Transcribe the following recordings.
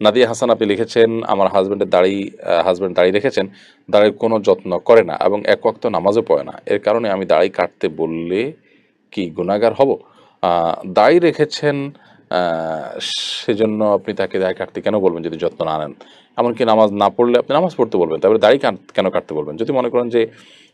নাদিয়া হাসান আপনি লিখেছেন, আমার হাজব্যান্ডের দাড়ি হাজব্যান্ড দাঁড়িয়ে রেখেছেন দাঁড়িয়ে কোনো যত্ন করে না এবং এক ওয়াক্ত নামাজও পড়ে না। এর কারণে আমি দাড়ি কাটতে বললে কি গুণাগার হব? দাড়ি রেখেছেন সেজন্য আপনি তাকে দাড়ি কাটতে কেন বলবেন যদি যত্ন না নেন? এমনকি নামাজ না পড়লে আপনি নামাজ পড়তে বলবেন তারপরে দাড়ি কাট- কেন কাটতে বলবেন? যদি মনে করেন যে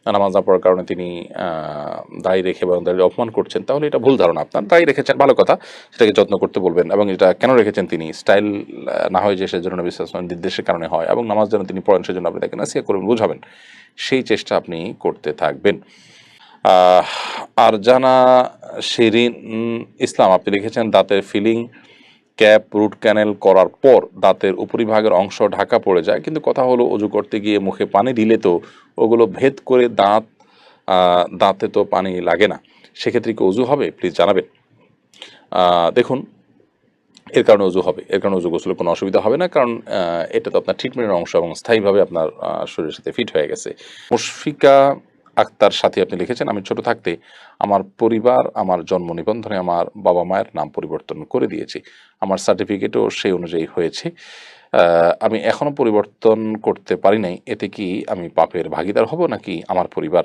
নামাজ না পড়ার কারণে তিনি আহ, দাড়ি রেখে এবং দাড়ি অপমান করছেন তাহলে এটা ভুল ধারণা। আপনার দাড়ি রেখেছেন ভালো কথা সেটাকে যত্ন করতে বলবেন এবং এটা কেন রেখেছেন তিনি? স্টাইল না হয় যে সেজন্য আলাইহি নির্দেশের কারণে হয় এবং নামাজ যেন তিনি পড়েন সেজন্য আপনি তাকে নাসিয়া করবেন বুঝাবেন। সেই চেষ্টা আপনি করতে থাকবেন। আর জানা শিরিন ইসলাম, আপনি লিখেছেন দাঁতের ফিলিং, ক্যাপ, রুট ক্যানেল করার পর দাঁতের উপরিভাগের অংশ ঢাকা পড়ে যায়। কিন্তু কথা হলো, অজু করতে গিয়ে মুখে পানি দিলে তো ওগুলো ভেদ করে দাঁত দাঁতে তো পানি লাগে না। সেক্ষেত্রে কি অজু হবে? প্লিজ জানাবেন। দেখুন, এর কারণে উজু হবে। এর কারণে উজু গোসলে কোনো অসুবিধা হবে না, কারণ এটা তো আপনার ট্রিটমেন্টের অংশ এবং স্থায়ীভাবে আপনার শরীরের সাথে ফিট হয়ে গেছে। মুশফিকা আক্তার সাথে আপনি লিখেছেন, আমি ছোট থাকতে আমার পরিবার, আমার জন্ম নিবন্ধনে আমার বাবা মায়ের নাম পরিবর্তন করে দিয়েছি। আমার সার্টিফিকেটও সেই অনুযায়ী হয়েছে। আমি এখনও পরিবর্তন করতে পারি নাই। এতে কি আমি পাপের ভাগিদার হব নাকি আমার পরিবার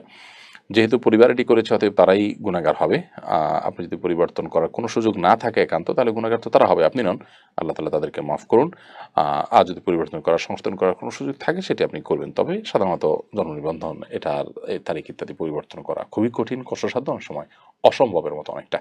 যেহেতু পরিবার এটি করেছে, অতএব তারাই গুণাগার হবে। আপনি যদি পরিবর্তন করার কোনো সুযোগ না থাকে একান্ত, তাহলে গুণাগার তো তারা হবে। আপনি নন, আল্লাহ তালা তাদেরকে মাফ করুন। আর যদি পরিবর্তন করার, সংশোধন করার কোনো সুযোগ থাকে, সেটি আপনি করবেন। তবে সাধারণত জন্ম নিবন্ধন এটার তারিখ ইত্যাদি পরিবর্তন করা খুবই কঠিন, কষ্টসাধ্য সময়, অসম্ভবের মতো অনেকটা।